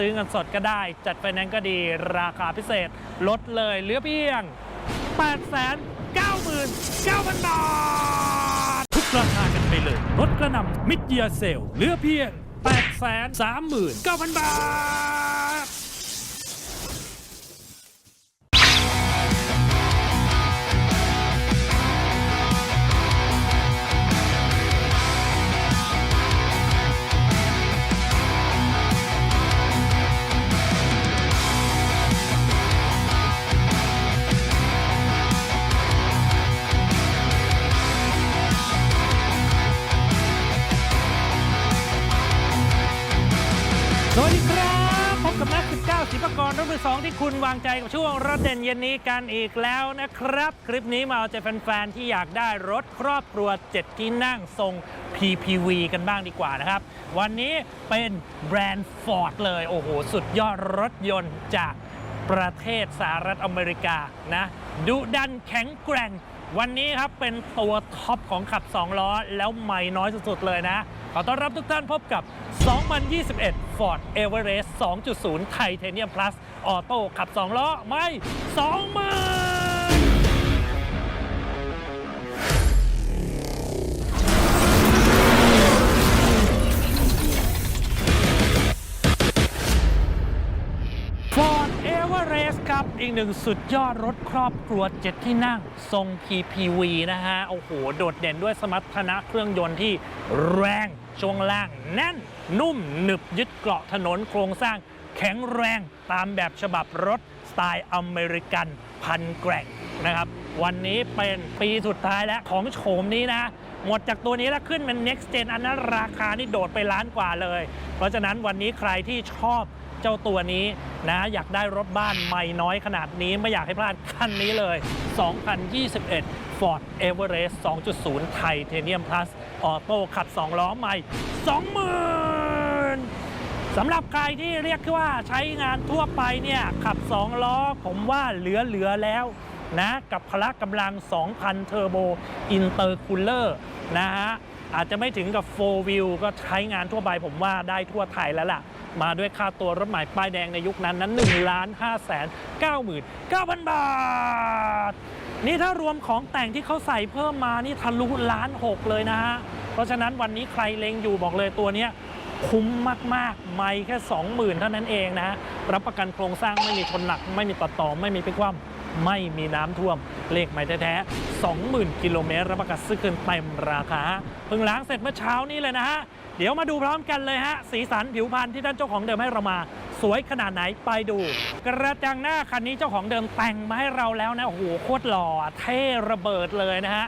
ซื้อเงินสดก็ได้ จัดไฟแนนซ์ก็ดีราคาพิเศษ ลดเลยเหลือเพียง 8 9 9 0 0 0 บาท ทุกราคากันไปเลยลดกระหน่ำมิดเยียเซลเหลือเพียง 8 3 9 0 0 0 บาท วางใจกับช่วงรถเด่นเย็นนี้กันอีกแล้วนะครับ คลิปนี้มาเอาใจแฟนๆที่อยากได้รถครอบครัว 7 ที่นั่งทรง PPV กันบ้างดีกว่านะครับ วันนี้เป็นแบรนด์ Ford เลย โอ้โห สุดยอดรถยนต์จากประเทศสหรัฐอเมริกานะดุดันแข็งแกร่ง วันนี้ครับเป็นตัวท็อปของขับ 2 ล้อ แล้วใหม่น้อยสุดๆเลยนะ ขอต้อนรับทุกท่านพบกับ 2021 Ford Everest 2.0 Titanium Plus Auto ขับ 2 ล้อ ไม่ 20,000 อีกหนึ่งสุดยอดรถครอบครัว7ที่นั่ง ทรง PPV นะฮะ โอ้โห โดดเด่นด้วยสมรรถนะเครื่องยนต์ที่แรงช่วงล่าง แน่น นุ่มหนึบยึดเกาะถนนโครงสร้าง แข็งแรงตามแบบฉบับรถสไตล์อเมริกัน พันแกร่งนะครับ วันนี้เป็นปีสุดท้ายแล้วของโฉมนี้นะ หมดจากตัวนี้แล้วขึ้นเป็น next gen อันนั้นราคานี่โดดไปล้านกว่าเลย เพราะฉะนั้นวันนี้ใครที่ชอบ เจ้าตัวนี้นะอยากได้รถบ้านใหม่น้อยขนาดนี้ไม่อยากให้พลาดคันนี้เลย 2021 Ford Everest 2.0 Titanium Plus Auto ขับ 2 ล้อใหม่ 20,000สำหรับใครที่เรียกว่าใช้งานทั่วไปเนี่ยขับ 2 ล้อผมว่าเหลือเหลือๆแล้วนะกับพละกำลัง 2,000 เทอร์โบอินเตอร์คูลเลอร์นะฮะอาจจะไม่ถึงกับ 4 wheel ก็ใช้งานทั่วไปผมว่าได้ทั่วไทยแล้วล่ะ มาด้วยค่าตัวรถใหม่ป้ายแดงในยุคนั้นนั้น1ล้าน5แสน99,000 บาท นี่ถ้ารวมของแต่งที่เขาใส่เพิ่มมานี่ทะลุล้านหกเลยนะฮะ เพราะฉะนั้นวันนี้ใครเล็งอยู่บอกเลยตัวเนี้ยคุ้มมาก ๆ ไม่แค่ 20,000 เท่านั้นเองนะ รับประกันโครงสร้างไม่มีชนหนัก ไม่มีตัดต่อ ไม่มีพิกคว่ำไม่มีน้ำท่วม เลขไม่แท้ๆ20,000 กิโลเมตร รับประกันซื้อคืนเต็มราคา เพิ่งล้างเสร็จเมื่อเช้านี้เลยนะฮะ เดี๋ยวมาดูพร้อมกันเลยฮะ สีสันผิวพรรณที่ท่านเจ้าของเดิมให้เรามา สวยขนาดไหนไปดู กระจังหน้าคันนี้เจ้าของเดิมแต่งมาให้เราแล้วนะโอ้โหโคตรหล่อเท่ระเบิดเลยนะฮะ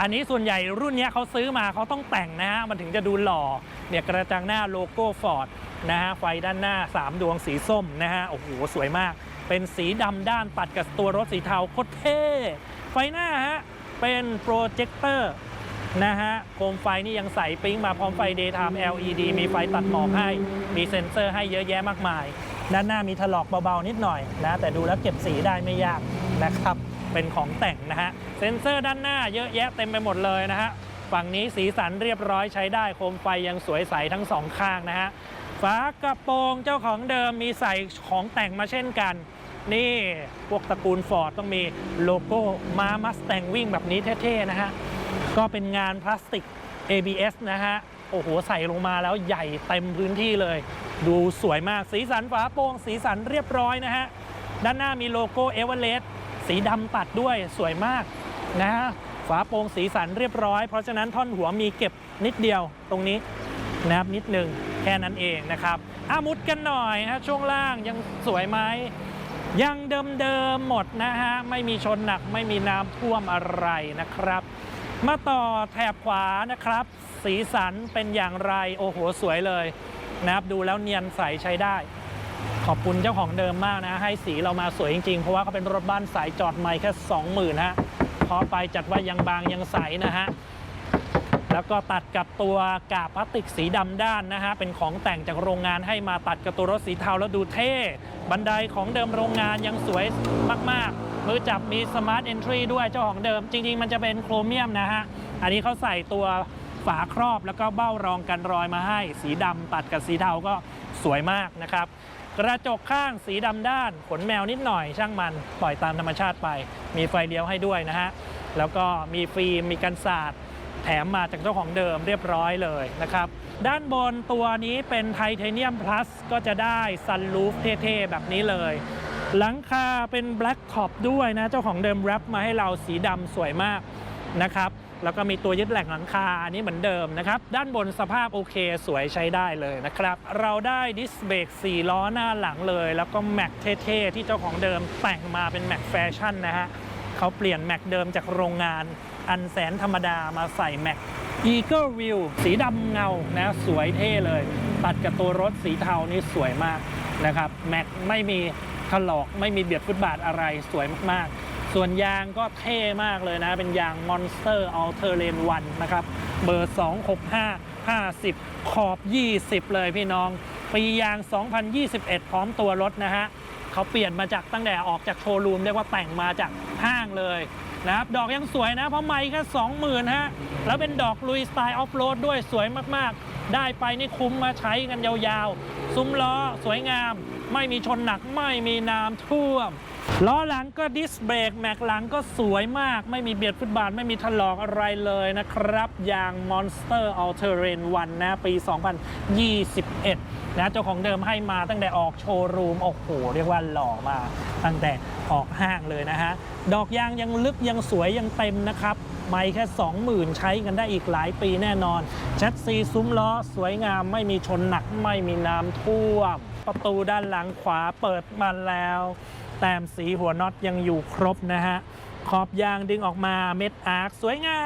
อันนี้ส่วนใหญ่รุ่นนี้เขาซื้อมาเขาต้องแต่งนะฮะมันถึงจะดูหล่อเนี่ยกระจังหน้าโลโก้ฟอร์ดนะฮะไฟด้านหน้า 3 ดวงสีส้มนะฮะโอ้โหสวยมาก เป็นสีดำด้านตัดกับตัวรถสีเทาโคตรเท่ไฟหน้าฮะเป็นโปรเจคเตอร์ นะฮะโคมไฟนี่ยังใสปิ๊งมาพร้อมไฟ daytime LED มีไฟตัดหมอกให้ มีเซ็นเซอร์ให้เยอะแยะมากมาย ด้านหน้ามีถลอกเบาๆนิดหน่อยนะ แต่ดูแล้วเก็บสีได้ไม่ยากนะครับ เป็นของแต่งนะฮะ เซ็นเซอร์ด้านหน้าเยอะแยะเต็มไปหมดเลยนะฮะ ฝั่งนี้สีสันเรียบร้อยใช้ได้ โคมไฟยังสวยใสทั้งสองข้างนะฮะ ฝากระโปรงเจ้าของเดิมมีใส่ของแต่งมาเช่นกันนี่พวกตระกูลฟอร์ดต้องมีโลโก้มามัสแตงวิ่งแบบนี้เท่ๆนะฮะ ก็เป็นงานพลาสติก ABS นะฮะ โอ้โห ใส่ลงมาแล้วใหญ่เต็มพื้นที่เลย ดูสวยมากสีสันฝาโปร่งสีสันเรียบร้อยนะฮะ ด้านหน้ามีโลโก้เอเวอเรสต์สีดำตัดด้วยสวยมากนะฮะฝาโปร่งสีสันเรียบร้อย เพราะฉะนั้นท่อนหัวมีเก็บนิดเดียวตรงนี้นะครับนิดหนึ่งแค่นั้นเองนะครับอามุดกันหน่อยฮะช่วงล่างยังสวยไหมยังเดิมๆหมดนะฮะ ไม่มีชนหนักไม่มีน้ำท่วมอะไรนะครับ มาต่อแถบขวานะครับ สีสันเป็นอย่างไร โอ้โห สวยเลยนะครับดูแล้วเนียนใสใช้ได้ ขอบคุณเจ้าของเดิมมากนะ ให้สีเรามาสวยจริงๆ เพราะว่าเขาเป็นรถบ้านสายจอดใหม่แค่ 20,000ฮะพอไปจัดว่ายังบางยังใสนะฮะ แล้วก็ตัดกับตัวกาบพลาสติกสีดำด้านนะฮะเป็นของแต่งจากโรงงานให้มาตัดกับตัวรถสีเทาแล้วดูเท่ บันไดของเดิมโรงงานยังสวยมากๆมือจับมีสมาร์ทเอนทรีด้วยเจ้าของเดิม จริง ๆ มันจะเป็นโครเมียมนะฮะ อันนี้เขาใส่ตัวฝาครอบแล้วก็เบ้ารองกันรอยมาให้ สีดำตัดกับสีเทาก็สวยมากนะครับกระจกข้างสีดำด้าน ขนแมวนิดหน่อยช่างมัน ปล่อยตามธรรมชาติไป มีไฟเลี้ยวให้ด้วยนะฮะแล้วก็มีฟิล์มมีกันศาสตร์ แถมมาจากเจ้าของเดิมเรียบร้อยเลยนะครับ ด้านบนตัวนี้เป็นไทเทเนียมพลัสก็จะได้ซันรูฟเท่ๆ แบบนี้เลย หลังคาเป็นแบล็กท็อปด้วยนะ เจ้าของเดิมแรปมาให้เราสีดำสวยมากนะครับแล้วก็มีตัวยึดแหลกหลังคา อันนี้เหมือนเดิมนะครับ ด้านบนสภาพโอเคสวยใช้ได้เลยนะครับ เราได้ดิสเบรก4ล้อหน้าหลังเลย แล้วก็แม็กเท่ๆ ที่เจ้าของเดิมแต่งมาเป็นแม็กแฟชั่นนะฮะ เขาเปลี่ยนแม็กเดิมจากโรงงานอันแสนธรรมดามาใส่แม็ก Eagle View สีดำเงานะสวยเท่เลย ตัดกับตัวรถสีเทานี่สวยมากนะครับแม็กไม่มีถลอกไม่มีเบียดฟุตบาทอะไรสวยมากๆ ส่วนยางก็เท่มากเลยนะ เป็นยาง Monster All Terrain 1 นะครับ เบอร์ 265 50 ขอบ 20 เลยพี่น้อง ปียาง 2021 พร้อมตัวรถนะฮะ เขาเปลี่ยนมาจากตั้งแต่ออกจากโชว์รูมเรียกว่าแต่งมาจากห้างเลยนะครับดอกยังสวยนะ เพราะไม้แค่20,000ฮะแล้วเป็นดอกลุยสไตล์ออฟโรดด้วยสวยมากๆ ได้ไปนี่คุ้มมาใช้กันยาวๆ ซุ้มล้อสวยงาม ไม่มีชนหนักไม่มีน้ำท่วม ล้อหลังก็ดิสเบรกแม็กหลังก็สวยมาก ไม่มีเบียดฟุตบาท ไม่มีถลอกอะไรเลยนะครับยาง Monster All Terrain 1 นะ ปี 2021 นะเจ้าของเดิมให้มาตั้งแต่ออกโชว์รูม โอ้โห เรียกว่าหล่อมาตั้งแต่ออกห้างเลยนะฮะ ดอกยางยังลึกยังสวยยังเต็มนะครับ ไม่แค่ 20,000 ใช้กันได้อีกหลายปีแน่นอนแชทซีซุ้มล้อสวยงามไม่มีชนหนักไม่มีน้ำท่วม ประตูด้านหลังขวาเปิดมาแล้ว แต้มสีหัวน็อตยังอยู่ครบนะฮะ ขอบยางดึงออกมาเม็ดอาร์คสวยงา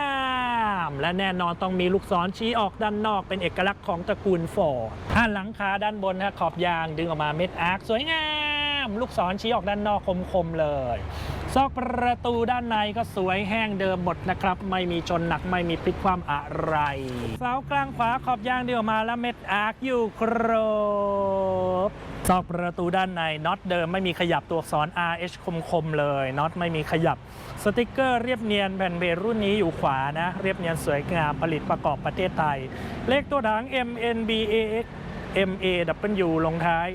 ม และแน่นอนต้องมีลูกศรชี้ออกด้านนอกเป็นเอกลักษณ์ของตระกูลฟอร์ดด้าหลังคาด้านบนฮะขอบยางดึงออกมาเม็ดอาร์คสวยงาม ลูกศรชี้ออกด้านนอกคมๆเลย ซอกประตูด้านในก็สวยแห้งเดิมหมดนะครับ ไม่มีชนหนักไม่มีพลิกความอะไร เสากลางขวาขอบยางเดียวมาแล้วเม็ดอาร์คอยู่ครบซอกประตูด้านในน็อตเดิมไม่มีขยับตัวอักษร RH คมๆเลยน็อตไม่มีขยับ สติกเกอร์เรียบเนียนแผ่นเบรรุ่นนี้อยู่ขวานะ เรียบเนียนสวยงามผลิตประกอบประเทศไทย เลขตัวถัง MNBAX MAW ลงท้าย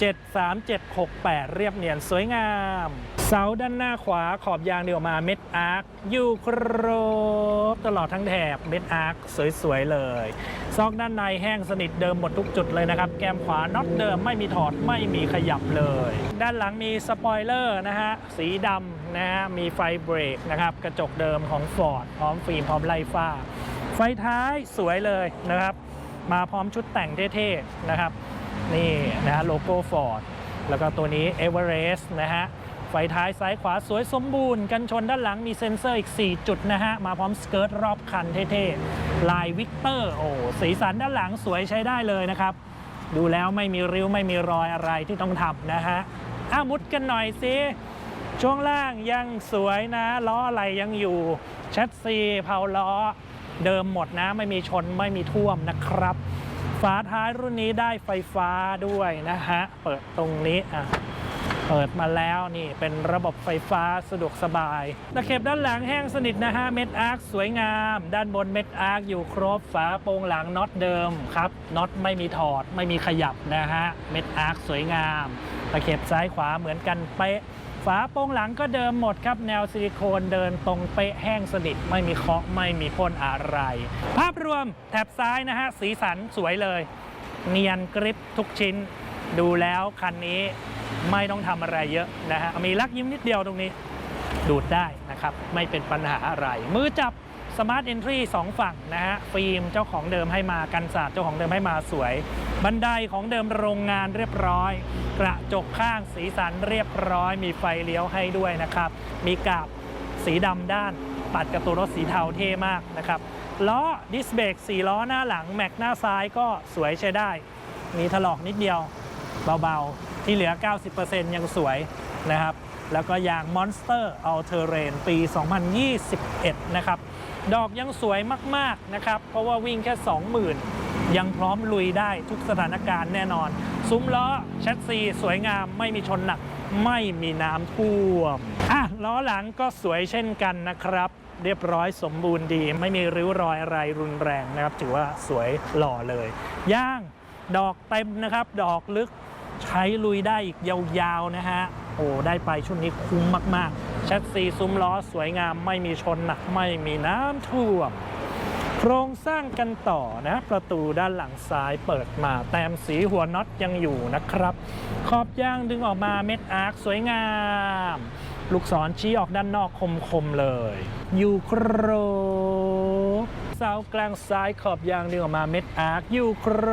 73768 เรียบเนียนสวยงาม เสาด้านหน้าขวาขอบยางเดียวมาเม็ดอาร์คอยู่ครบตลอดทั้งแถบเม็ดอาร์คสวยๆเลย ซอกด้านในแห้งสนิทเดิมหมดทุกจุดเลยนะครับ แก้มขวาน็อตเดิมไม่มีถอดไม่มีขยับเลย ด้านหลังมีสปอยเลอร์นะฮะ สีดำนะฮะ มีไฟเบรกนะครับ กระจกเดิมของ Ford พร้อมฟิล์มพร้อมไล่ฟ้า ไฟท้ายสวยเลยนะครับ มาพร้อมชุดแต่งเท่ๆนะครับ นี่นะฮะโลโก้ Ford แล้วก็ตัวนี้ Everest นะฮะไฟท้ายซ้ายขวาสวยสมบูรณ์ กันชนด้านหลังมีเซ็นเซอร์อีก 4 จุดนะฮะ มาพร้อมสเกิร์ตรอบคันเท่ๆ ลายวิกเตอร์ โอ้ สีสันด้านหลังสวยใช้ได้เลยนะครับ ดูแล้วไม่มีริ้วไม่มีรอยอะไรที่ต้องทำนะฮะอ้ามุดกันหน่อยสิ ช่วงล่างยังสวยนะ ล้ออะไรยังอยู่แชสซีเพาล้อ เดิมหมดนะ ไม่มีชนไม่มีท่วมนะครับ ฝาท้ายรุ่นนี้ได้ไฟฟ้าด้วยนะฮะ เปิดตรงนี้อะเปิดมาแล้วนี่เป็นระบบไฟฟ้าสะดวกสบายตะเข็บด้านหลังแห้งสนิทนะฮะเม็ดอาร์คสวยงาม ด้านบนเม็ดอาร์คอยู่ครบฝาโปรงหลังน็อตเดิมครับน็อตไม่มีถอดไม่มีขยับนะฮะเม็ดอาร์คสวยงามตะเข็บซ้ายขวาเหมือนกันเป๊ะ ฝาโปรงหลังก็เดิมหมดครับ แนวซิลิโคนเดินตรงเป๊ะแห้งสนิทไม่มีเคาะไม่มีพ่นอะไร ภาพรวมแถบซ้ายนะฮะ สีสันสวยเลย เนียนกริปทุกชิ้น ดูแล้วคันนี้ไม่ต้องทำอะไรเยอะนะฮะมีลักยิ้มนิดเดียวตรงนี้ ดูดได้นะครับ ไม่เป็นปัญหาอะไร มือจับ Smart Entry 2ฝั่งนะฮะ ฟิล์มเจ้าของเดิมให้มากันศาสตร์เจ้าของเดิมให้มาสวย บันไดของเดิมโรงงานเรียบร้อย กระจกข้างสีสันเรียบร้อย มีไฟเลี้ยวให้ด้วยนะครับ มีกาบสีดำด้านปัดกับตัวรถสีเทาเท่มากนะครับล้อดิสเบรก4ล้อหน้าหลัง แม็กหน้าซ้ายก็สวยใช้ได้ มีถลอกนิดเดียวเบาๆ ที่เหลือ 90%ยังสวยนะครับ แล้วก็ยาง Monster All Terrain ปี 2021 นะครับ ดอกยังสวยมากๆนะครับ เพราะว่าวิ่งแค่ 20,000 ยังพร้อมลุยได้ทุกสถานการณ์แน่นอน ซุ้มล้อแชสซีสวยงามไม่มีชนหนัก ไม่มีน้ำท่วมอะล้อหลังก็สวยเช่นกันนะครับ เรียบร้อยสมบูรณ์ดี ไม่มีริ้วรอยอะไรรุนแรงนะครับ ถือว่าสวยหล่อเลย ย่างดอกเต็มนะครับ ดอกลึกใช้ลุยได้อีกยาวๆนะฮะโอ้ได้ไปชุดนี้คุ้มมากๆ แชสซีซุ้มล้อสวยงามไม่มีชนหนักไม่มีน้ำท่วม โครงสร้างกันต่อนะ ประตูด้านหลังซ้ายเปิดมาแต้มสีหัวน็อตยังอยู่นะครับ ขอบยางดึงออกมาเม็ดอาร์คสวยงาม ลูกศรชี้ออกด้านนอกคมๆเลย อยู่ครบเสากลางซ้ายขอบยางดึงออกมาเม็ดอาร์คอยู่คร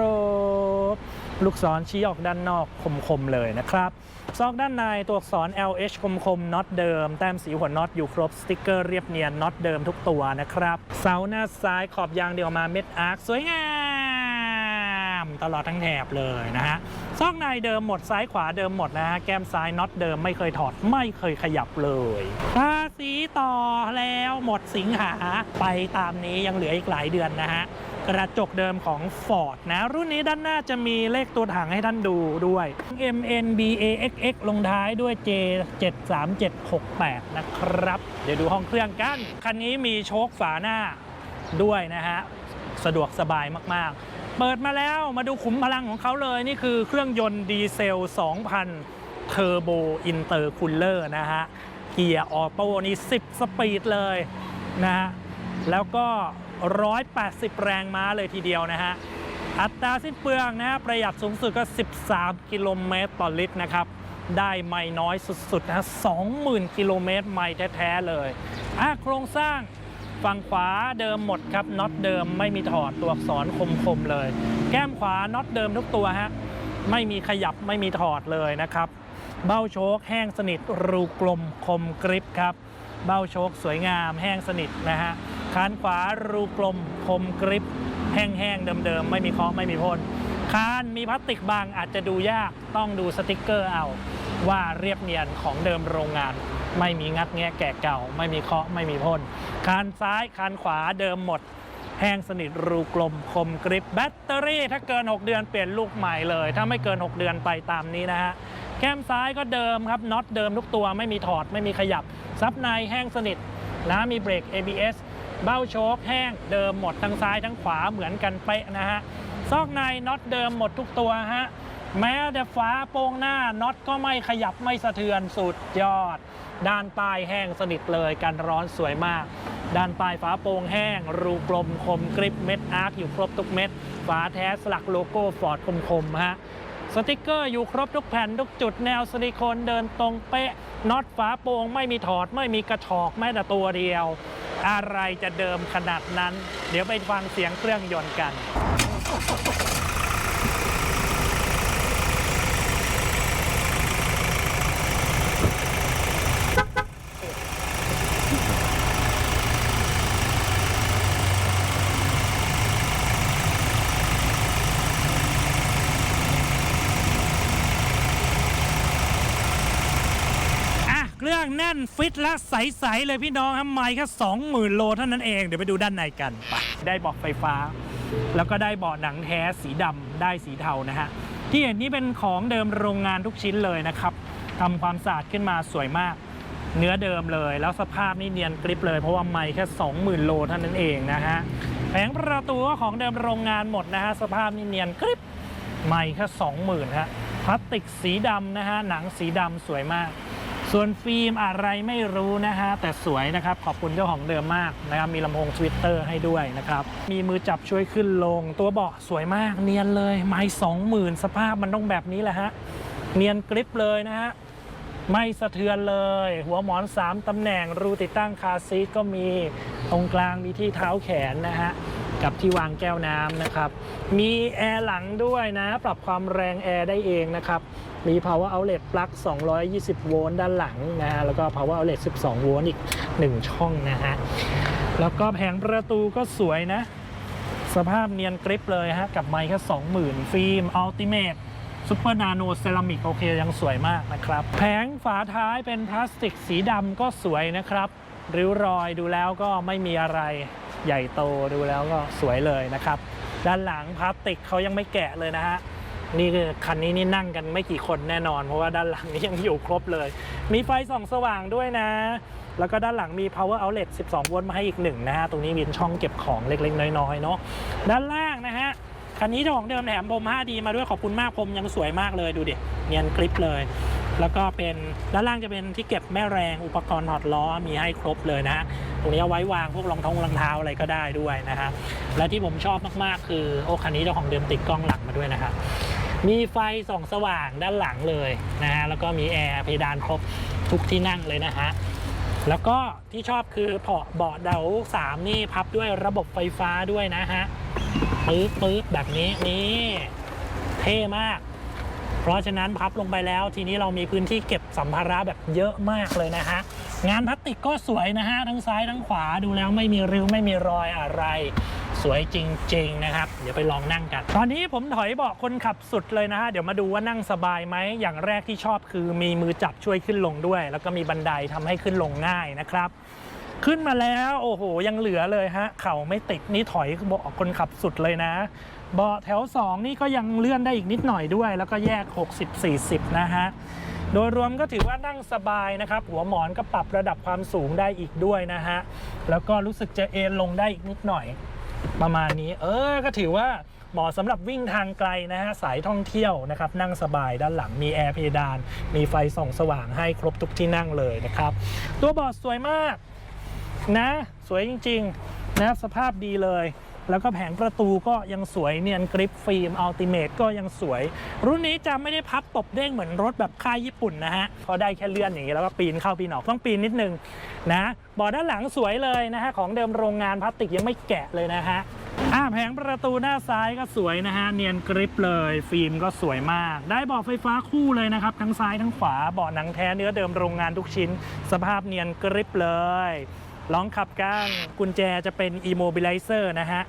บ ลูกศรชี้ออกด้านนอกคมๆเลยนะครับ ซอกด้านในตัวอักษร LH คมๆน็อตเดิม แต้มสีหัวน็อตอยู่ครบ สติกเกอร์เรียบเนียนน็อตเดิมทุกตัวนะครับ เสาหน้าซ้ายขอบยางเดียวมาเม็ดอาร์คสวยงาม ตลอดทั้งแถบเลยนะฮะซอกในเดิมหมดซ้ายขวาเดิมหมดนะฮะแก้มซ้ายน็อตเดิมไม่เคยถอดไม่เคยขยับเลยภาษีต่อแล้วหมดสิงหาไปตามนี้ยังเหลืออีกหลายเดือนนะฮะ กระจกเดิมของ Ford นะ รุ่นนี้ด้านหน้าจะมีเลขตัวถังให้ท่านดูด้วย MNBAXX ลงท้ายด้วย J 73768 นะครับ เดี๋ยวดูห้องเครื่องกัน คันนี้มีโชคฝาหน้าด้วยนะฮะ สะดวกสบายมาก ๆ เปิดมาแล้วมาดูขุมพลังของเขาเลย นี่คือเครื่องยนต์ดีเซล 2,000 เทอร์โบอินเตอร์คูลเลอร์นะฮะ เกียร์ออโต้นี่ 10 สปีดเลยนะฮะ แล้วก็ 180 แรงม้าเลยทีเดียวนะฮะ อัตราสิ้นเปลืองนะฮะประหยัดสูงสุดก็ 13 กิโลเมตรต่อลิตรนะครับ ได้ไม่น้อยสุดๆนะฮะ20,000 กิโลเมตรไม่แท้ๆเลยอะโครงสร้างฝั่งขวาเดิมหมดครับน็อตเดิมไม่มีถอดตัวอักษรคมๆเลย แก้มขวาน็อตเดิมทุกตัวฮะไม่มีขยับไม่มีถอดเลยนะครับ เบ้าโชคแห้งสนิทรูกลมคมกริบครับ เบ้าโชคสวยงามแห้งสนิทนะฮะ คานขวารูกลมคมกริบแห้งๆเดิมๆ ไม่มีเคาะไม่มีพ่นคานมีพลาสติกบางอาจจะดูยากต้องดูสติกเกอร์เอา ว่าเรียบเนียนของเดิมโรงงาน ไม่มีงัดแงะแกะเก่า ไม่มีเคาะไม่มีพ่นคานซ้ายคานขวาเดิมหมด แห้งสนิทรูกลมคมกริบแบตเตอรี่ ถ้าเกิน 6 เดือนเปลี่ยนลูกใหม่เลย ถ้าไม่เกิน 6 เดือนไปตามนี้นะฮะแก้มซ้ายก็เดิมครับน็อตเดิมทุกตัวไม่มีถอดไม่มีขยับซับในแห้งสนิทนะมีเบรก ABS เบ้าโชคแห้งเดิมหมดทั้งซ้ายทั้งขวาเหมือนกันเป๊ะนะฮะซอกในน็อตเดิมหมดทุกตัวฮะแม้แต่ฝาโปรงหน้าน็อตก็ไม่ขยับไม่สะเทือนสุดยอด ด้านใต้แห้งสนิทเลยกันร้อนสวยมาก ด้านปลายฝาโปร่งแห้ง รูกลมคมกริบเม็ดอาร์คอยู่ครบทุกเม็ดฝาแท้สลักโลโก้ฟอร์ดคมๆฮะสติกเกอร์อยู่ครบทุกแผ่นทุกจุดแนวซิลิโคนเดินตรงเป๊ะน็อตฝาโปร่งไม่มีถอดไม่มีกระชอกแม้แต่ตัวเดียว อะไรจะเดิมขนาดนั้น เดี๋ยวไปฟังเสียงเครื่องยนต์กัน เครื่องแน่นฟิตและใส ๆ เลยพี่น้องครับไม่แค่20,000โลเท่านั้นเอง เดี๋ยวไปดูด้านในกันไปได้เบอกไฟฟ้า แล้วก็ได้เบาะหนังแท้สีดำได้สีเทานะฮะ ที่เห็นนี่เป็นของเดิมโรงงานทุกชิ้นเลยนะครับทำความสะอาดขึ้นมาสวยมาก เนื้อเดิมเลย แล้วสภาพนี่เนียนกริบเลย เพราะว่าไม่แค่ 20,000 โลเท่านั้นเองนะฮะแผงประตูก็ของเดิมโรงงานหมดนะฮะสภาพนี่เนียนกริบไม่แค่สองหมื่นฮะพลาสติกสีดำนะฮะหนังสีดำสวยมาก ส่วนฟิล์มอะไรไม่รู้นะฮะ แต่สวยนะครับ ขอบคุณเจ้าของเดิมมากนะครับ มีลำโพงทวิตเตอร์ให้ด้วยนะครับ มีมือจับช่วยขึ้นลง ตัวเบาะสวยมากเนียนเลย ไม่สองหมื่นสภาพมันต้องแบบนี้แหละฮะ เนียนกริปเลยนะฮะ ไม่สะเทือนเลย หัวหมอน 3 ตำแหน่งรูติดตั้งคาซีทก็มีตรงกลางมีที่เท้าแขนนะฮะ กับที่วางแก้วน้ำนะครับ มีแอร์หลังด้วยนะ ปรับความแรงแอร์ได้เองนะครับ มี power outlet ปลั๊ก220 โวลต์ด้านหลังนะฮะ แล้วก็ power outlet 12 โวลต์อีก 1 ช่องนะฮะ แล้วก็แผงประตูก็สวยนะ สภาพเนียนกริปเลยฮะ กับไมค์แค่20,000 ฟิล์มอัลติเม e ซูเปอร์นาโนเซรามิกโอเคยังสวยมากนะครับ แผงฝาท้ายเป็นพลาสติกสีดำก็สวยนะครับ ริ้วรอยดูแล้วก็ไม่มีอะไร ใหญ่โตดูแล้วก็สวยเลยนะครับ ด้านหลังพลาสติกเขายังไม่แกะเลยนะฮะนี่คือคันนี้นี่นั่งกันไม่กี่คนแน่นอนเพราะว่าด้านหลังนี้ยังอยู่ครบเลย มีไฟส่องสว่างด้วยนะ แล้วก็ด้านหลังมี power outlet 12 โวลต์มาให้อีกหนึ่งนะฮะ ตรงนี้มีช่องเก็บของเล็ก ๆ น้อย ๆ เนาะด้านล่างนะฮะ คันนี้เจ้าของเดิมแถมพรม 5D มาด้วยขอบคุณมากพรมยังสวยมากเลยดูดิเนียนกริปเลย แล้วก็เป็นด้านล่างจะเป็นที่เก็บแม่แรงอุปกรณ์ถอดล้อมีให้ครบเลยนะฮะ รงนี้เอาไว้วางพวกรองท้องรองเท้าอะไรก็ได้ด้วยนะฮะและที่ผมชอบมากๆ คือโอคันนี้เจ้าของเดิมติดกล้องหลังมาด้วยนะครับมีไฟส่องสว่างด้านหลังเลยนะฮะแล้วก็มีแอร์เพดานครบทุกที่นั่งเลยนะฮะแล้วก็ที่ชอบคือเบาะเบาะเดาสามนี่พับด้วยระบบไฟฟ้าด้วยนะฮะปึ๊บปึ๊บแบบนี้นี่เท่มาก เพราะฉะนั้นพับลงไปแล้วทีนี้เรามีพื้นที่เก็บสัมภาระแบบเยอะมากเลยนะฮะ งานพลาสติกก็สวยนะฮะ ทั้งซ้ายทั้งขวาดูแล้วไม่มีริ้วไม่มีรอยอะไร สวยจริง ๆ นะครับ เดี๋ยวไปลองนั่งกัน ตอนนี้ผมถอยเบาะคนขับสุดเลยนะฮะ เดี๋ยวมาดูว่านั่งสบายไหม อย่างแรกที่ชอบคือมีมือจับช่วยขึ้นลงด้วย แล้วก็มีบันไดทำให้ขึ้นลงง่ายนะครับขึ้นมาแล้วโอ้โห ยังเหลือเลยฮะ เข่าไม่ติดนี่ถอยเบาะคนขับสุดเลยนะ เบาะแถว 2 นี่ก็ยังเลื่อนได้อีกนิดหน่อยด้วย แล้วก็แยก 60-40 นะฮะ โดยรวมก็ถือว่านั่งสบายนะครับ หัวหมอนก็ปรับระดับความสูงได้อีกด้วยนะฮะ แล้วก็รู้สึกจะเอนลงได้อีกนิดหน่อย ประมาณนี้ เออ ก็ถือว่าเหมาะสำหรับวิ่งทางไกลนะฮะ สายท่องเที่ยวนะครับ นั่งสบายด้านหลังมีแอร์เพดาน มีไฟส่องสว่างให้ครบทุกที่นั่งเลยนะครับ ตัวเบาะสวยมากนะ สวยจริง ๆ นะสภาพดีเลย แล้วก็แผงประตูก็ยังสวยเนียนกริปฟิล์มอัลติเมทก็ยังสวย รุ่นนี้จะไม่ได้พับตบเด้งเหมือนรถแบบค่ายญี่ปุ่นนะฮะพอได้แค่เลื่อนอย่างนี้แล้วก็ปีนเข้าปีนออกต้องปีนนิดนึงนะเบาะด้านหลังสวยเลยนะฮะของเดิมโรงงานพลาสติกยังไม่แกะเลยนะฮะอ่าแผงประตูหน้าซ้ายก็สวยนะฮะ เนียนกริปเลย ฟิล์มก็สวยมาก ได้เบาะไฟฟ้าคู่เลยนะครับ ทั้งซ้ายทั้งขวาเบาะหนังแท้เนื้อเดิมโรงงานทุกชิ้น สภาพเนียนกริปเลย ลองขับก้างกุญแจจะเป็น immobilizer นะฮะ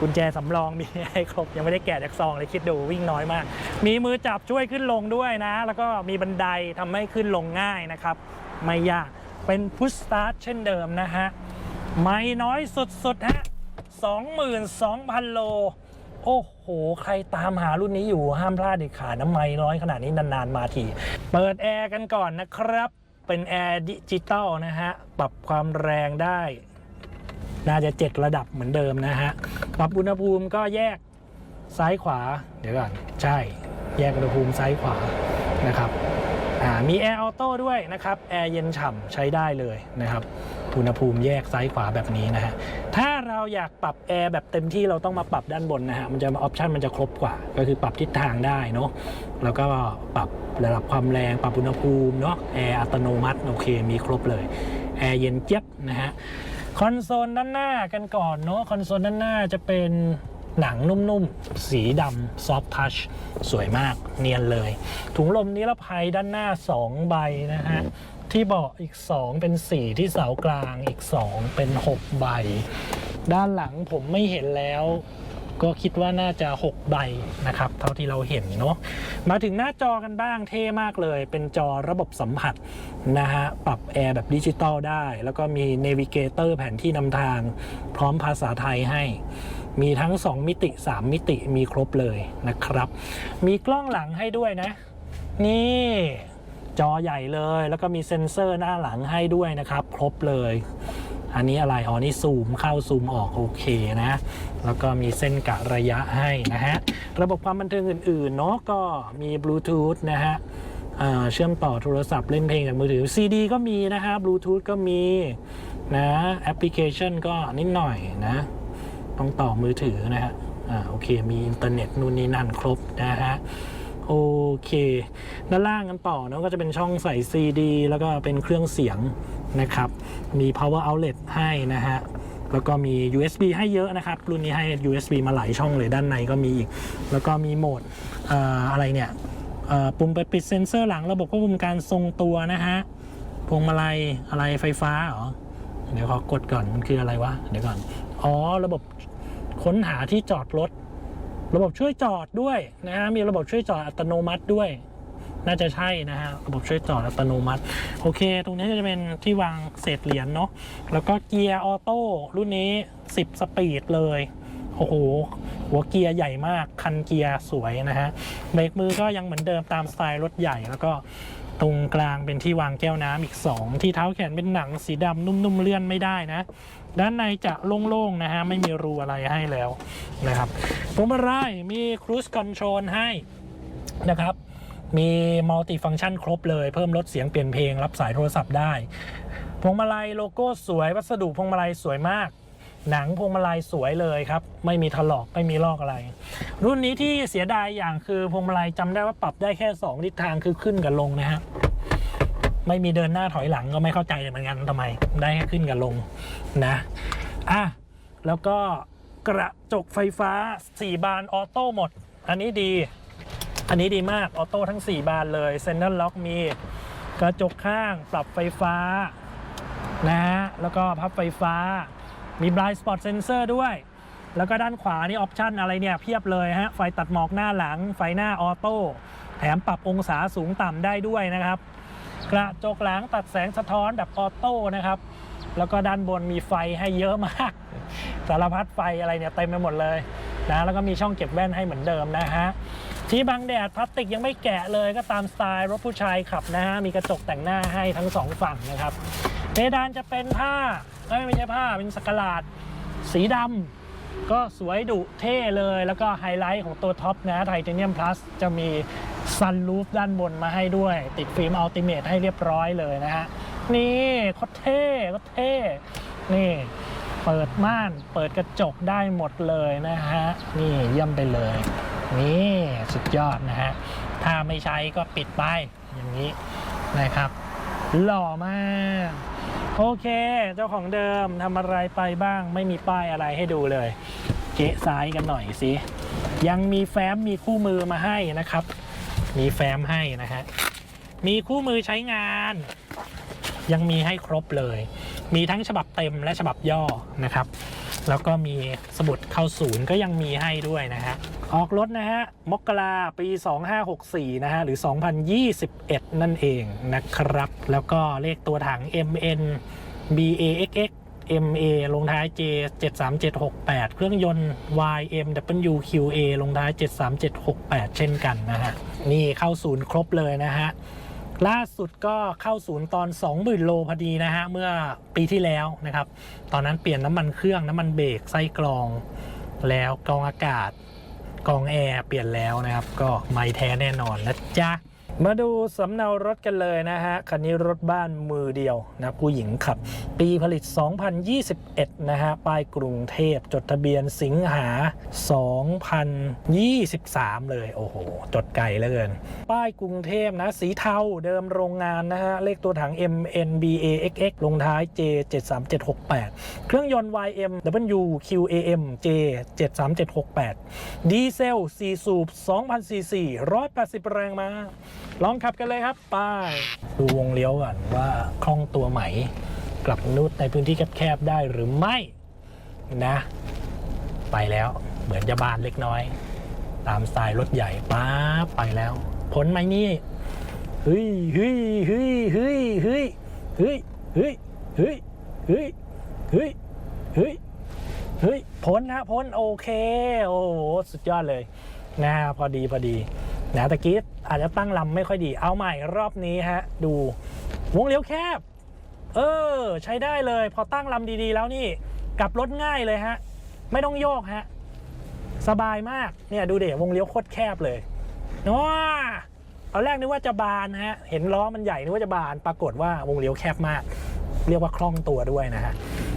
กุญแจสำรองมีให้ครบ ยังไม่ได้แกะจากซองเลยคิดดูวิ่งน้อยมาก มีมือจับช่วยขึ้นลงด้วยนะ แล้วก็มีบันไดทำให้ขึ้นลงง่ายนะครับ ไม่ยาก เป็นพุชสตาร์ทเช่นเดิมนะฮะ ไม่น้อยสุดๆฮะ22,000 โล โอ้โห ใครตามหารุ่นนี้อยู่ห้ามพลาดเด็ดขาดน้ำไม่น้อยขนาดนี้นานๆมาที เปิดแอร์กันก่อนนะครับ เป็นแอร์ดิจิตอลนะฮะ ปรับความแรงได้ น่าจะ 7 ระดับเหมือนเดิมนะฮะ ปรับอุณหภูมิก็แยกซ้ายขวา เดี๋ยวก่อน ใช่ แยกอุณหภูมิซ้ายขวานะครับ มีแอร์ออโต้ด้วยนะครับแอร์เย็นฉ่ำใช้ได้เลยนะครับอุณหภูมิแยกซ้ายขวาแบบนี้นะฮะถ้าเราอยากปรับแอร์แบบเต็มที่เราต้องมาปรับด้านบนนะฮะมันจะออปชันมันจะครบกว่า ก็คือปรับทิศทางได้เนาะแล้วก็ปรับระดับความแรงปรับอุณหภูมิเนาะแอร์อัตโนมัติโอเคมีครบเลยแอร์เย็นเจี๊ยบนะฮะคอนโซลด้านหน้ากันก่อนเนาะคอนโซลด้านหน้าจะเป็น หนังนุ่มๆ สีดำซอฟทัชสวยมากเนียนเลย ถุงลมนิรภัยด้านหน้า 2 ใบนะฮะ ที่เบาะอีก 2 เป็น 4 ที่เสากลางอีก 2 เป็น 6 ใบ ด้านหลังผมไม่เห็นแล้วก็คิดว่าน่าจะ 6 ใบนะครับ เท่าที่เราเห็นเนาะมาถึงหน้าจอกันบ้างเท่มากเลย เป็นจอระบบสัมผัสนะฮะ ปรับแอร์แบบดิจิตอลได้ แล้วก็มีเนวิเกเตอร์แผนที่นำทาง พร้อมภาษาไทยให้ มีทั้ง 2 มิติ 3 มิติมีครบเลยนะครับ มีกล้องหลังให้ด้วยนะ นี่จอใหญ่เลยแล้วก็มีเซ็นเซอร์หน้าหลังให้ด้วยนะครับ ครบเลย อันนี้อะไรอ๋อนี่ซูมเข้าซูมออกโอเคนะ แล้วก็มีเส้นกะระยะให้นะฮะ ระบบความบันเทิงอื่นๆเนาะก็มีบลูทูธนะฮะเชื่อมต่อโทรศัพท์เล่นเพลงจากมือถือ CD ก็มีนะฮะบลูทูธก็มีนะแอปพลิเคชันก็นิดหน่อยนะ ต้องต่อมือถือนะฮะอ่าโอเค มีอินเทอร์เน็ตนู่นนี่นั่นครบนะฮะโอเค ด้านล่างกันต่อเนอะก็จะเป็นช่องใส่ CD แล้วก็เป็นเครื่องเสียงนะครับ มี power outlet ให้นะฮะ แล้วก็มี USB ให้เยอะนะครับ รุ่นนี้ให้ USB มาหลายช่องเลยด้านในก็มีอีก แล้วก็มีโหมดอ่ออะไรเนี่ยอ่อปุ่มปปิดเซนเซอร์หลังระบบควบคุมการทรงตัวนะฮะ พวงมาลัยอะไรไฟฟ้าเหรอ เดี๋ยวขอกดก่อนมันคืออะไรวะ เดี๋ยวก่อน อ๋อ ระบบ ค้นหาที่จอดรถ ระบบช่วยจอดด้วยนะฮะมีระบบช่วยจอดอัตโนมัติด้วย น่าจะใช่นะฮะระบบช่วยจอดอัตโนมัติ โอเค ตรงนี้จะเป็นที่วางเศษเหรียญเนาะแล้วก็เกียร์ออโต้รุ่นนี้ 10 สปีดเลยโอ้โหหัวเกียร์ใหญ่มากคันเกียร์สวยนะฮะเบรกมือก็ยังเหมือนเดิมตามสไตล์รถใหญ่แล้วก็ตรงกลางเป็นที่วางแก้วน้ำอีก 2 ที่เท้าแขนเป็นหนังสีดำนุ่มๆเลื่อนไม่ได้นะ ด้านในจะโล่งๆนะฮะไม่มีรูอะไรให้แล้วนะครับพวงมาลัยมีครู i คอนโทรลให้นะครับ มีมัลติฟัง c t ชันครบเลย เพิ่มลดเสียงเปลี่ยนเพลงรับสายโทรศัพท์ได้ พวงมาลัยโลโก้สวย วัสดุพวงมาลัยสวยมาก หนังพวงมาลัยสวยเลยครับ ไม่มีถลอกไม่มีลอกอะไร รุ่นนี้ที่เสียดายอย่างคือพวงมาลัยจำได้ว่าปรับได้แค่ 2 ทิศทางคือขึ้นกับลงนะฮะ ไม่มีเดินหน้าถอยหลังก็ไม่เข้าใจเหมือนกันทำไม ได้แค่ขึ้นกับลงนะอะแล้วก็กระจกไฟฟ้า 4 บานออโต้หมด อันนี้ดี อันนี้ดีมากออโต้ทั้ง 4 บานเลยเซนเตอร์ล็อกมีกระจกข้างปรับไฟฟ้านะฮะแล้วก็พับไฟฟ้ามี blind spot sensor ด้วย แล้วก็ด้านขวานี่ออปชันอะไรเนี่ยเพียบเลยฮะ ไฟตัดหมอกหน้าหลัง ไฟหน้าออโต้ แถมปรับองศาสูงต่ำได้ด้วยนะครับ กระจกหลังตัดแสงสะท้อนแบบออโต้นะครับ แล้วก็ด้านบนมีไฟให้เยอะมาก สารพัดไฟอะไรเนี่ยเต็มไปหมดเลยนะแล้วก็มีช่องเก็บแว่นให้เหมือนเดิมนะฮะที่บังแดดพลาสติกยังไม่แกะเลยก็ตามสไตล์รถผู้ชายขับนะฮะมีกระจกแต่งหน้าให้ทั้งสองฝั่งนะครับเพดานจะเป็นผ้าเอ้ยไม่ใช่ผ้าเป็นสกลาดสีดำ ก็สวยดุเท่เลยแล้วก็ไฮไลท์ของตัวท็อปนะไทเทเนียมพลัสจะมีซันรูฟด้านบนมาให้ด้วย ติดฟิล์มอัลติเมทให้เรียบร้อยเลยนะฮะ นี่โคตรเท่โคตรเท่ นี่เปิดม่านเปิดกระจกได้หมดเลยนะฮะ นี่เยี่ยมไปเลย นี่สุดยอดนะฮะ ถ้าไม่ใช้ก็ปิดไปอย่างนี้นะครับ หล่อมากโอเค เจ้าของเดิมทำอะไรไปบ้าง ไม่มีป้ายอะไรให้ดูเลย เกะซ้ายกันหน่อยสิ ยังมีแฟ้มมีคู่มือมาให้นะครับ มีแฟ้มให้นะฮะ มีคู่มือใช้งาน ยังมีให้ครบเลย มีทั้งฉบับเต็มและฉบับย่อนะครับ แล้วก็มีสมุดเข้าศูนย์ก็ยังมีให้ด้วยนะฮะ ออกรถนะฮะ มกราปี 2564 นะฮะ หรือ 2021 นั่นเองนะครับ แล้วก็เลขตัวถัง MN BAXX MA ลงท้าย J 73768 เครื่องยนต์ YMWQA ลงท้าย 73768 เช่นกันนะฮะ นี่เข้าศูนย์ครบเลยนะฮะ ล่าสุดก็เข้าศูนย์ตอน 20,000 โลพอดีนะฮะ เมื่อปีที่แล้วนะครับ ตอนนั้นเปลี่ยนน้ำมันเครื่องน้ำมันเบรกไส้กรอง แล้วกรองอากาศ กองแอร์เปลี่ยนแล้วนะครับ ก็ไม่แท้แน่นอนนะจ๊ะ มาดูสำเนารถกันเลยนะฮะ คันนี้รถบ้านมือเดียวนะผู้หญิงขับ ปีผลิต 2021 นะฮะ ป้ายกรุงเทพจดทะเบียนสิงหา 2023 เลย โอ้โห จดไกลเหลือเกิน ป้ายกรุงเทพนะ สีเทาเดิมโรงงานนะฮะ เลขตัวถัง MNBAXX ลงท้าย J 73768 เครื่องยนต์ YM WQAM J 73768 ดีเซล4สูบ2,000ซีซี180 แรงม้า ลองขับกันเลยครับไปดูวงเลี้ยวก่อนว่าคล่องตัวไหมกลับนุดในพื้นที่แคบๆได้หรือไม่นะ ไปแล้วเหมือนจะบานเล็กน้อย ตามสไตล์รถใหญ่ป้าไปแล้วพ้นไหมนี่เฮ้ยเฮ้ยเฮ้ยเฮ้ยเฮ้ยเฮ้ยเฮ้ยเฮ้ยเฮ้ยเฮ้ยเฮ้ยเฮ้ยพ้นนะพ้นโอเค โอ้สุดยอดเลยนะพอดีพอดี นะตะกี้อาจจะตั้งลำไม่ค่อยดี เอาใหม่รอบนี้ฮะ ดู วงเลี้ยวแคบ เออ ใช้ได้เลย พอตั้งลำดีๆ แล้วนี่กลับรถง่ายเลยฮะ ไม่ต้องโยกฮะ สบายมาก เนี่ยดูเดี๋ยววงเลี้ยวโคตรแคบเลยว้าตอนแรกนึกว่าจะบานฮะ เห็นล้อมันใหญ่นึกว่าจะบาน ปรากฏว่าวงเลี้ยวแคบมาก เรียกว่าคล่องตัวด้วยนะฮะ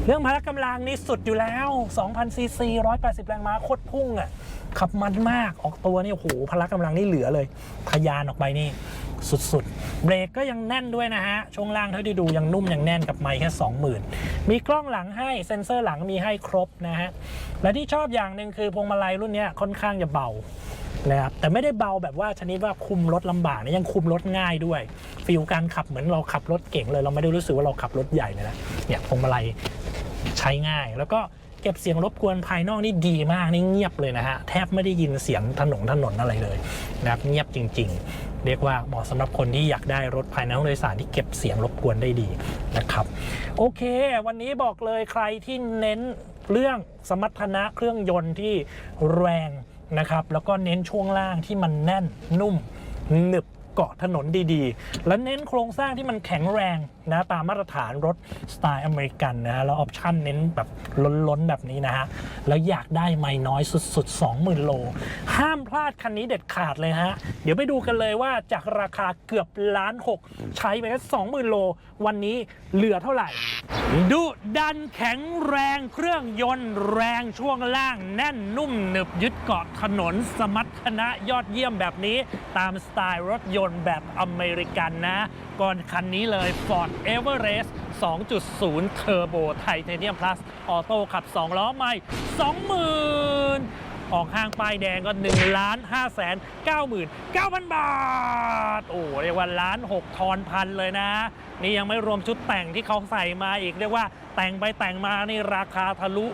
เรื่องพละกำลังนี่สุดอยู่แล้ว 2,000ซีซี180 แรงม้าโคตรพุ่งอะ ขับมันมากออกตัวนี่โอ้โหพละกำลังนี่เหลือเลยทะยานออกไปนี่สุดๆ เบรกก็ยังแน่นด้วยนะฮะ ช่วงล่างเท่าที่ดูยังนุ่มยังแน่นกับไมค์แค่ 20,000 มีกล้องหลังให้เซ็นเซอร์หลังมีให้ครบนะฮะ และที่ชอบอย่างหนึ่งคือพวงมาลัยรุ่นนี้ค่อนข้างจะเบานะครับแต่ไม่ได้เบาแบบว่าชนิดว่าคุมรถลำบากนะยังคุมรถง่ายด้วยฟีลการขับเหมือนเราขับรถเก่งเลย เราไม่ได้รู้สึกว่าเราขับรถใหญ่เลยนะเนี่ยพวงมาลัยใช้ง่ายแล้วก็ เก็บเสียงรบกวนภายนอกนี่ดีมากนี่เงียบเลยนะฮะแทบไม่ได้ยินเสียงถนนถนนอะไรเลยนะครับเงียบจริง ๆ เรียกว่าเหมาะสำหรับคนที่อยากได้รถภายในห้องโดยสารที่เก็บเสียงรบกวนได้ดีนะครับโอเค วันนี้บอกเลยใครที่เน้นเรื่องสมรรถนะเครื่องยนต์ที่แรงนะครับแล้วก็เน้นช่วงล่างที่มันแน่นนุ่มหนึบเกาะถนนดีๆ และเน้นโครงสร้างที่มันแข็งแรงนะตามมาตรฐานรถสไตล์อเมริกันนะแล้วออปชั่นเน้นแบบล้นๆ แบบนี้นะฮะ แล้วอยากได้ไม่น้อยสุด ๆ 20,000 โล ห้ามพลาดคันนี้เด็ดขาดเลยฮะ เดี๋ยวไปดูกันเลยว่าจากราคาเกือบล้านหกใช้ไปแค่20,000 โล วันนี้เหลือเท่าไหร่ดุดันแข็งแรงเครื่องยนต์แรงช่วงล่างแน่นนุ่มหนึบยึดเกาะถนนสมรรถนะยอดเยี่ยมแบบนี้ตามสไตล์รถยนต์แบบอเมริกันนะก่อนคันนี้เลย Ford Everest 2.0 Turbo Titanium Plus ออโต้ขับ 2 ล้อใหม่ 20,000ออกห้างป้ายแดงก็1ล้าน5แสน99,000 บาท โอ้เรียกว่าล้าน6ทอนพันเลยนะ นี่ยังไม่รวมชุดแต่งที่เขาใส่มาอีกเรียกว่าแต่งไปแต่งมานี่ราคาทะลุ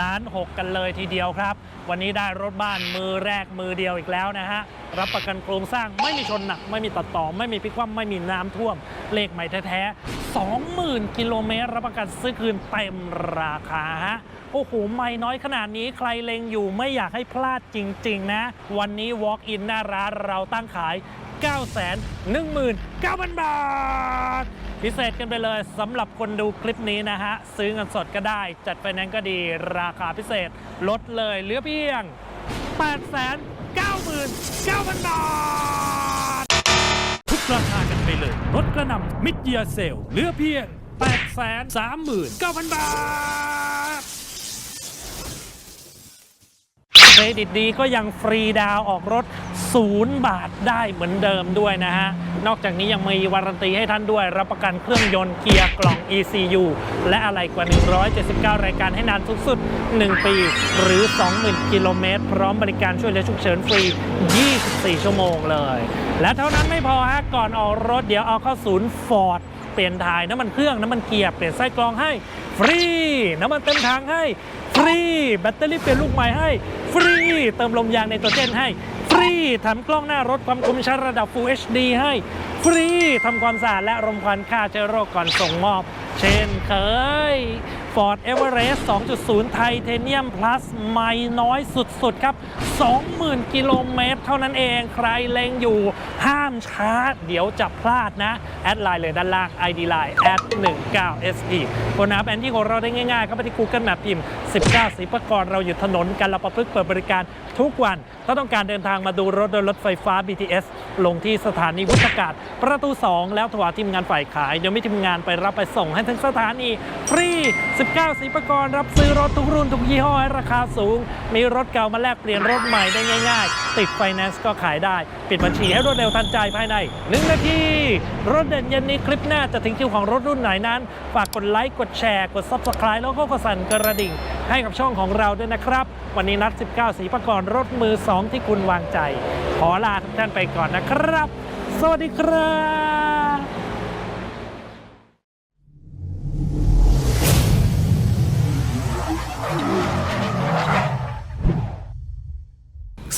ล้าน6กันเลยทีเดียวครับ วันนี้ได้รถบ้านมือแรกมือเดียวอีกแล้วนะฮะ รับประกันโครงสร้างไม่มีชนหนัก ไม่มีตัดต่อ ไม่มีพิกคว่ำไม่มีน้ำท่วม เลขใหม่แท้ๆ 20,000 กิโลเมตร รับประกันซื้อคืนเต็มราคาฮะโอ้โห ไม่น้อยขนาดนี้ใครเล็งอยู่ไม่อยากให้พลาดจริง ๆ นะ วันนี้ Walk in หน้าร้านเราตั้งขาย 919,000 บาท พิเศษกันไปเลยสำหรับคนดูคลิปนี้นะฮะ ซื้อเงินสดก็ได้ จัดไฟแนนซ์ก็ดีราคาพิเศษลดเลยเหลือเพียง 899,000 บาท ทุกราคากันไปเลยลดกระนำมิดเยียเซลเหลือเพียง 839,000 บาท เครดิตดีก็ยังฟรีดาวออกรถ 0 บาทได้เหมือนเดิมด้วยนะฮะ นอกจากนี้ยังมีวารันตีให้ท่านด้วย รับประกันเครื่องยนต์เกียร์กล่อง ECU และอะไรกว่า 179 รายการให้นานสูงสุด 1 ปี หรือ 20,000 กิโลเมตร พร้อมบริการช่วยเหลือฉุกเฉินฟรี 24 ชั่วโมงเลย และเท่านั้นไม่พอฮะก่อนออกรถเดี๋ยวเอาเข้าศูนย์ฟอร์ดเปลี่ยนถ่ายน้ำมันเครื่องน้ำมันเกียร์เปลี่ยนไส้กรองให้ ฟรี น้ำมันเต็มถังให้ ฟรี แบตเตอรี่เปลี่ยนลูกใหม่ให้ ฟรี เติมลมยางในตัวเจนให้ ฟรีทำกล้องหน้ารถความคมชัดระดับ Full HD ให้ ฟรีทำความสะอาดและรมควันฆ่าเชื้อโรคก่อนส่งมอบ เช่นเคย Ford Everest 2.0 Titanium Plus ไม่น้อยสุดๆ ครับ 20,000 กิโลเมตร เท่านั้นเองใครเล็งอยู่ ห้ามช้า เดี๋ยวจะพลาดนะ แอดไลน์เลยด้านล่าง ID Line แอด19 SP บนแอปแอนที่ของเราได้ง่ายๆเข้าไปที่ Google Map พิมพ์ 19สีประกรณ์เราอยู่ถนนกันเราประพฤกเปิดบริการทุกวัน ถ้าต้องการเดินทางมาดูรถโดยรถไฟฟ้า BTS ลงที่สถานีวุฒากาศ ประตู 2 แล้วโทรหาทีมงานฝ่ายขาย เดี๋ยวมีทีมงานไปรับไปส่งให้ถึงสถานีฟรี19สีประกรรับซื้อรถทุกรุ่นทุกยี่ห้อราคาสูง มีรถเก่ามาแลกเปลี่ยนรถใหม่ได้ง่าย ๆ ติดไฟแนนซ์ก็ขายได้ ปิดบัญชีให้รวดเร็วทันใจภายใน 1 นาที รถเด่นเย็นนี้คลิปหน้าจะถึงคิวของรถรุ่นไหนนั้น ฝากกดไลค์กดแชร์กด Subscribe แล้วก็กดสั่นกระดิ่ง ให้กับช่องของเราด้วยนะครับ วันนี้นัด 19 สีประกรรถมือ 2 ที่คุณวางใจ ขอลาทุกท่านไปก่อนนะครับ สวัสดีครับ